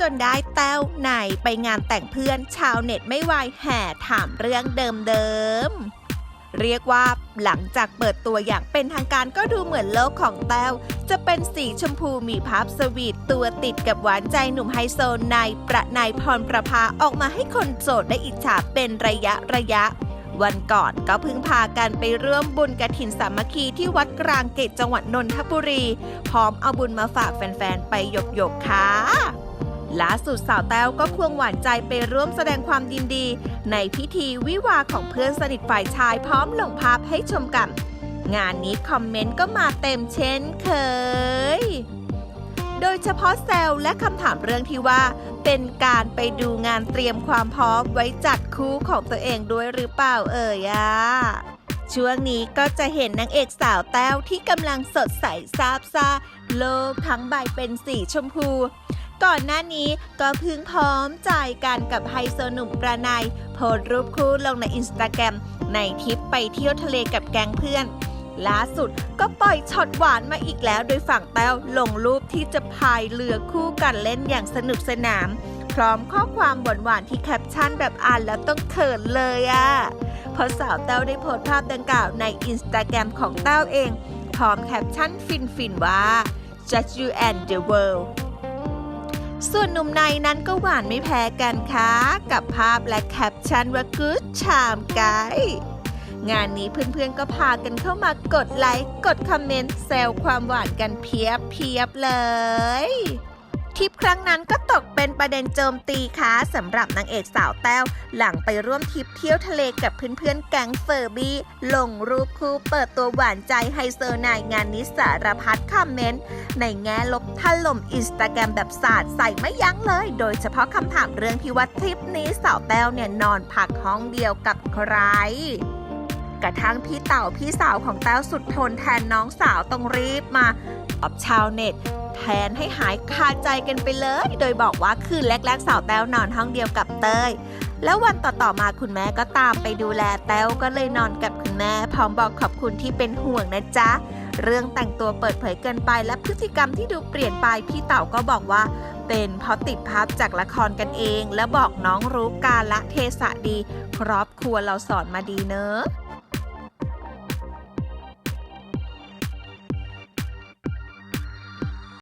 จนได้แต้วไหนไปงานแต่งเพื่อนชาวเน็ตไม่วายแห่ถามเรื่องเดิมๆเรียกว่าหลังจากเปิดตัวอย่างเป็นทางการก็ดูเหมือนโลกของแต้ว จะเป็นสีชมพูมีภาพสวีทตัวติดกับหวานใจหนุ่มไฮโซนายประนายพรประภาออกมาให้คนโสดได้อิจฉาเป็นระยะระยะ วันก่อนก็เพิ่งพากันไปร่วมบุญกระถินสามัคคีที่วัดกลางเกตจังหวัดนนทบุรี พร้อมเอาบุญมาฝากแฟนๆ ไปหยกๆค่ะ ล่าสุดสาวแต้วก็ควงหวานใจไปร่วมแสดงความยินดี ในพิธีวิวาของเพื่อนสนิทฝ่ายชายพร้อมลงภาพให้ชมกัน งานนี้คอมเมนต์ก็มาเต็มเช่นเคย โดยเฉพาะแซวและคำถามเรื่องที่ว่า เป็นการไปดูงานเตรียมความพร้อมไว้จัดคู่ของตัวเองด้วยหรือเปล่าเอ่ยอะช่วงนี้ก็จะเห็นนางเอกสาวแต้วที่กำลังสดใสซาบซ่าโลกทั้งใบเป็นสีชมพู ก่อนหน้านี้ก็เพึ่งพร้อมใจายกันกับไฮโซหนุ่มประนายโพสรูปคู่ลงในอินสตาแกรมในทริปไปเที่ยวทะเลกับแก๊งเพื่อน ล่าสุดก็ปล่อยช็อตหวานมาอีกแล้ว โดยฝั่งแต้วลงรูปที่จะพายเรือคู่กันเล่นอย่างสนุกสนานพร้อมข้อความหวานๆที่แคปชั่นแบบอ่านแล้วต้องเขินเลยอะ่ะเพราะสาวแต้วได้โพสภาพดังกล่าวในอินสตาแกรมของแต้วเอง พร้อมแคปชั่นฟินๆว่า just you and the world ส่วนหนุ่มในนั้นก็หวานไม่แพ้กันค่ะ กับภาพและแคปชั่นว่า good charm guy งานนี้เพื่อนๆก็พากันเข้ามากดไลค์ กดคอมเมนต์แซวความหวานกันเพียบเพียบเลย ทริปครั้งนั้นก็ตกเป็นประเด็นโจมตีค่ะสำหรับนางเอกสาวแต้ว หลังไปร่วมทริปเที่ยวทะเลกับเพื่อนๆแก๊งเฟอร์บี้ ลงรูปคู่เปิดตัวหวานใจไฮโซนายงานนี้สารพัดคอมเมนต์ ในแง่ลบถล่มอินสตาแกรมแบบสาดใส่ไม่ยั้งเลย โดยเฉพาะคำถามเรื่องที่ว่าทริปนี้สาวแต้วเนี่ยนอนพักห้องเดียวกับใคร กระทั่งพี่เต่าพี่สาวของแต้วสุดทนแทนน้องสาวต้องรีบมาตอบชาวเน็ตแทนให้หายคาใจกันไปเลย โดยบอกว่าคืนแรกๆสาวแต้วนอนห้องเดียวกับเต้ย แล้ววันต่อๆมาคุณแม่ก็ตามไปดูแลแต้วก็เลยนอนกับคุณแม่ พร้อมบอกขอบคุณที่เป็นห่วงนะจ๊ะ เรื่องแต่งตัวเปิดเผยเกินไปและพฤติกรรมที่ดูเปลี่ยนไปพี่เต่าก็บอกว่า เป็นเพราะติดภาพจากละครกันเอง และบอกน้องรู้กาละเทศะดี ครอบครัวเราสอนมาดีเนอะ